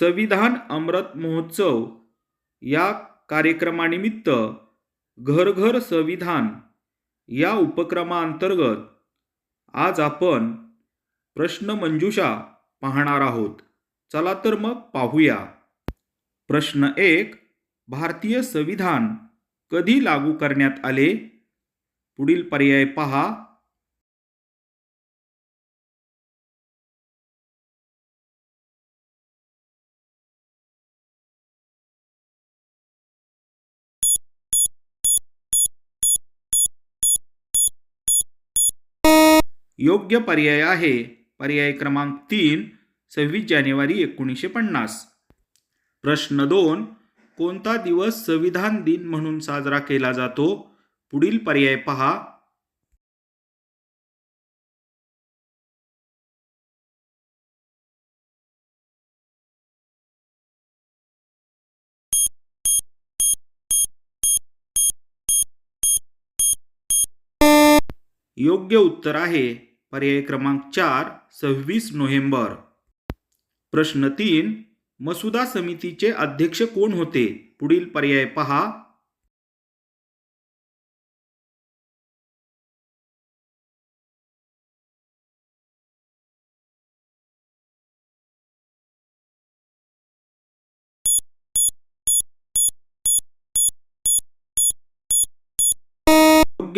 संविधान अमृत महोत्सव या कार्यक्रमानिमित्त घर घर संविधान या उपक्रमाअंतर्गत आज आपण प्रश्नमंजुषा पाहणार आहोत. चला तर मग पाहूया. प्रश्न एक भारतीय संविधान कधी लागू करण्यात आले? पुढील पर्याय पहा. योग्य पर्याय आहे. पर्याय क्रमांक तीन सव्वीस जानेवारी एकोणीसशे पन्नास. प्रश्न दोन कोणता दिवस संविधान दिन म्हणून साजरा केला जातो? पुढील पर्याय पहा. योग्य उत्तर आहे. पर्याय क्रमांक चार सव्वीस नोव्हेंबर. प्रश्न तीन मसुदा समितीचे अध्यक्ष कोण होते? पुढील पर्याय पहा.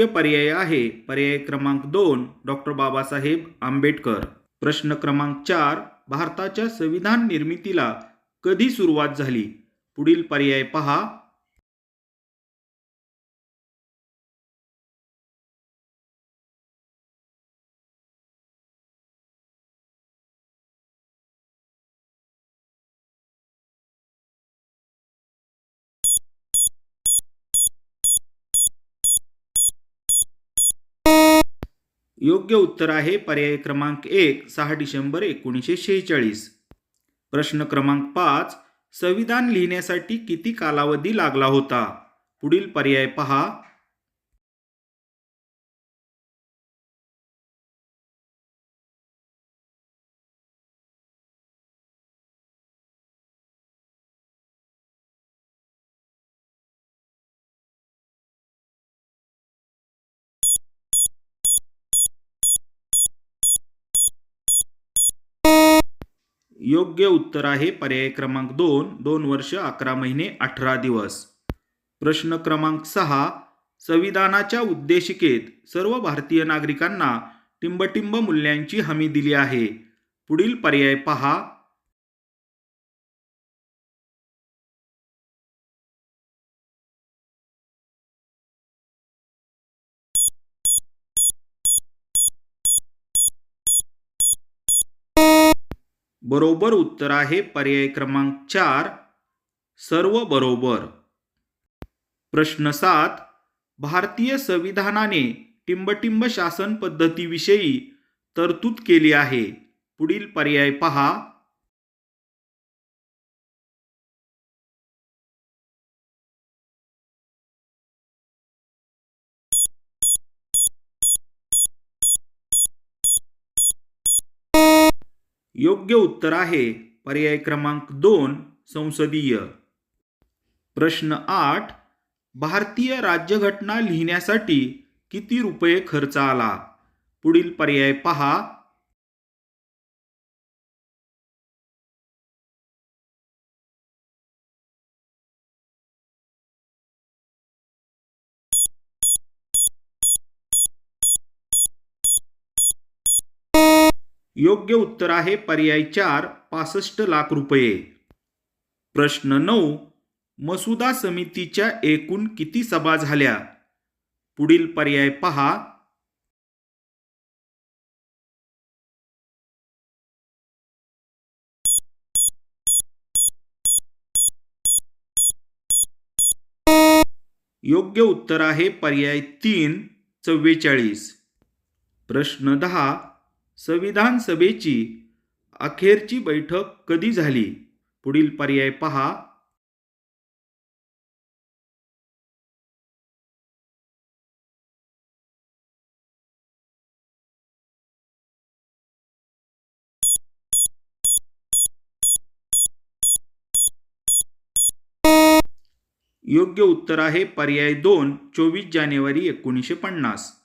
योग्य पर्याय आहे. पर्याय क्रमांक दोन डॉक्टर बाबासाहेब आंबेडकर. प्रश्न क्रमांक चार भारताच्या संविधान निर्मितीला कधी सुरुवात झाली? पुढील पर्याय पहा. योग्य उत्तर आहे पर्याय क्रमांक एक सहा डिसेंबर एकोणीसशे शेहेचाळीस. प्रश्न क्रमांक पाच संविधान लिहिण्यासाठी किती कालावधी लागला होता? पुढील पर्याय पहा. योग्य उत्तर आहे पर्याय क्रमांक दोन दोन वर्ष अकरा महिने अठरा दिवस. प्रश्न क्रमांक सहा संविधानाच्या उद्देशिकेत सर्व भारतीय नागरिकांना टिंबटिंब मूल्यांची हमी दिली आहे. पुढील पर्याय पहा. बरोबर उत्तर आहे पर्याय क्रमांक चार सर्व बरोबर. प्रश्न सात भारतीय संविधानाने टिंबटिंब शासन पद्धतीविषयी तरतूद केली आहे. पुढील पर्याय पहा. योग्य उत्तर आहे. पर्याय क्रमांक दोन संसदीय. प्रश्न आठ भारतीय राज्यघटना लिहिण्यासाठी किती रुपये खर्च आला? पुढील पर्याय पहा. योग्य उत्तर आहे पर्याय चार पासष्ट लाख रुपये. प्रश्न नऊ मसुदा समितीच्या एकूण किती सभा झाल्या? पुढील पर्याय पहा. योग्य उत्तर आहे पर्याय तीन चव्वेचाळीस. प्रश्न दहा संविधान सभेची अखेरची बैठक कधी झाली? पुढील पर्याय पहा. योग्य उत्तर आहे पर्याय दोन चोवीस जानेवारी एकोणीसशे पन्नास.